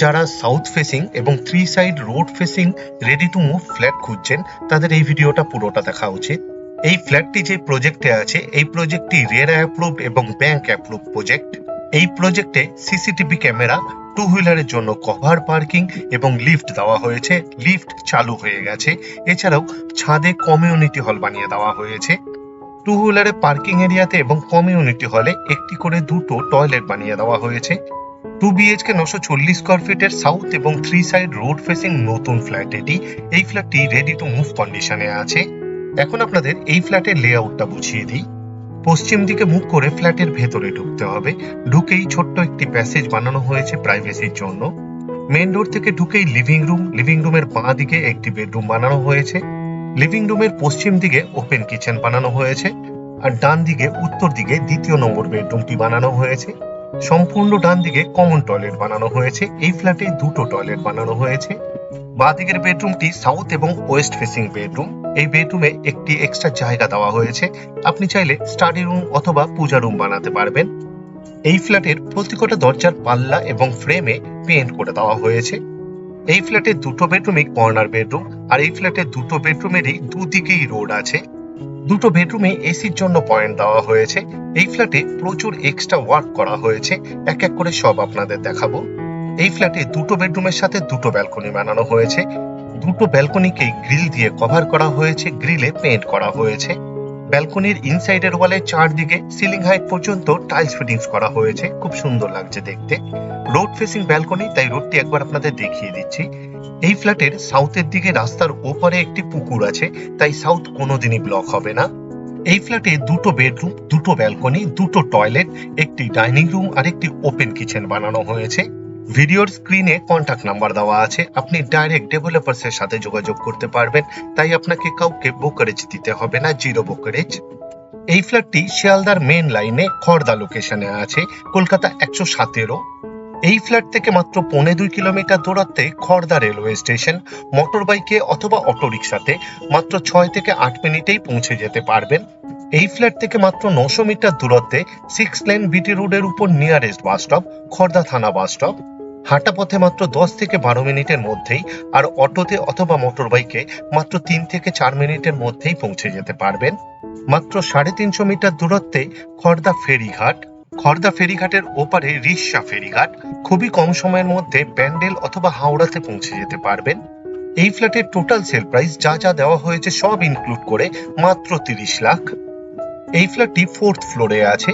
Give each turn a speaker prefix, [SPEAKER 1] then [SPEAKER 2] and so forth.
[SPEAKER 1] যারা south facing এবং three side road facing ready to move flat খুঁজছেন, তাদের এই ভিডিওটা পুরোটা দেখা উচিত। এই ফ্ল্যাটটি যে প্রজেক্টে আছে, এই প্রজেক্টটি রেরা অ্যাপ্রুভড এবং ব্যাংক অ্যাপ্রুভ প্রজেক্ট এই প্রজেক্টে সিসিটিভি ক্যামেরা টু হুইলারের জন্য কভার পার্কিং এবং লিফট দেওয়া হয়েছে। লিফট চালু হয়ে গেছে। এছাড়াও ছাদে কমিউনিটি হল বানিয়ে দেওয়া হয়েছে। টু হুইলারে পার্কিং এরিয়াতে এবং কমিউনিটি হলে একটি করে দুটো টয়লেট বানিয়ে দেওয়া হয়েছে। টু বিএইচকে নশো চল্লিশ স্কোয়ার ফিটের সাউথ এবং থ্রি সাইড রোড ফেসিং নতুন ফ্ল্যাট এটি। এই ফ্ল্যাটটি রেডি টু মুভ কন্ডিশনে আছে। এখন আপনাদের এই ফ্ল্যাটের লেআউটটা বুঝিয়ে দিই। পশ্চিম দিকে মুখ করে ফ্ল্যাটের ভেতরে ঢুকতে হবে। ঢুকেই ছোট্ট একটি প্যাসেজ বানানো হয়েছে প্রাইভেসির জন্য। মেন ডোর থেকে ঢুকেই লিভিং রুম লিভিং রুমের বাঁ দিকে একটি বেডরুম বানানো হয়েছে। লিভিং রুমের পশ্চিম দিকে ওপেন কিচেন বানানো হয়েছে। আর ডান দিকে উত্তর দিকে দ্বিতীয় নম্বর বেডরুমটি বানানো হয়েছে। সম্পূর্ণ ডান দিকে কমন টয়লেট বানানো হয়েছে। এই ফ্ল্যাটে দুটো টয়লেট বানানো হয়েছে। বাঁদিকের বেডরুমটি সাউথ এবং ওয়েস্ট ফেসিং বেডরুম এই বেডরুমে একটি এক্সট্রা জায়গা দেওয়া হয়েছে। আপনি চাইলে স্টাডি রুম অথবা পূজা রুম বানাতে পারবেন। এই ফ্ল্যাটের প্রতিকটা দরজার পাল্লা এবং ফ্রেমে পেন্ট করে দেওয়া হয়েছে। এই ফ্ল্যাটের দুটো বেডরুমই কর্নার বেডরুম আর এই ফ্ল্যাটের দুটো বেডরুমেরই দুদিকেই রোড আছে। দুটো বেডরুমে এসির জন্য পয়েন্ট দেওয়া হয়েছে। এই ফ্ল্যাটে প্রচুর এক্সট্রা ওয়ার্ক করা হয়েছে। এক এক করে সব আপনাদের দেখাবো। এই ফ্ল্যাটে দুটো বেডরুমের সাথে দুটো ব্যালকনি বানানো হয়েছে। দুটো ব্যালকনিকেই গ্রিল দিয়ে কভার করা হয়েছে, গ্রিলে পেন্ট করা হয়েছে। ব্যালকনির ইনসাইডের ওয়ালে চারদিকে সিলিং হাইট পর্যন্ত টাইলস ফিটিংস করা হয়েছে। খুব সুন্দর লাগছে দেখতে। রোড ফেসিং ব্যালকনি, তাই রোডটি একবার আপনাদের দেখিয়ে দিচ্ছি। এই ফ্ল্যাটের সাউথের দিকে রাস্তার ওপারে একটি পুকুর আছে, তাই সাউথ কোনোদিনই ব্লক হবে না। এই ফ্ল্যাটে দুটো বেডরুম, দুটো ব্যালকনি, দুটো টয়লেট, একটি ডাইনিং রুম আর একটি ওপেন কিচেন বানানো হয়েছে। ভিডিওর স্ক্রিনে কন্ট্যাক্ট নাম্বার দেওয়া আছে, আপনি ডাইরেক্ট ডেভেলপার্সের সাথে যোগাযোগ করতে পারবেন, তাই আপনাকে কাউকে ব্রোকারেজ দিতে হবে না, জিরো ব্রোকারেজ। এই ফ্ল্যাটটি শিয়ালদার মেন লাইনে খড়দা লোকেশনে আছে, কলকাতা একশো সতেরো। এই ফ্ল্যাট থেকে মাত্র পৌনে দুই কিলোমিটার দূরত্বে খড়দা রেলওয়ে স্টেশন মোটর বাইকে অথবা অটোরিকশাতে মাত্র ছয় থেকে আট মিনিটেই পৌঁছে যেতে পারবেন। এই ফ্ল্যাট থেকে মাত্র নশো মিটার দূরত্বে সিক্স লেন বিটি রোডের উপর নিয়ারেস্ট বাস স্টপ, খড়দা থানা বাস স্টপ। হাঁটা পথে মাত্র দশ থেকে বারো মিনিটের মধ্যেই আর অটোতে অথবা মোটর বাইকে মাত্র তিন থেকে চার মিনিটের মধ্যেই পৌঁছে যেতে পারবেন। মাত্র সাড়ে তিনশো মিটার দূরত্বে খড়দা ফেরিঘাট খড়দা ফেরিঘাটের ওপারে রিসা ফেরিঘাট। খুবই কম সময়ের মধ্যে ব্যান্ডেল অথবা হাওড়াতে পৌঁছে যেতে পারবেন। এই ফ্ল্যাটের টোটাল সেল প্রাইস যা যা দেওয়া হয়েছে সব ইনক্লুড করে মাত্র তিরিশ লাখ। এই ফ্ল্যাটটি ফোর্থ ফ্লোরে আছে।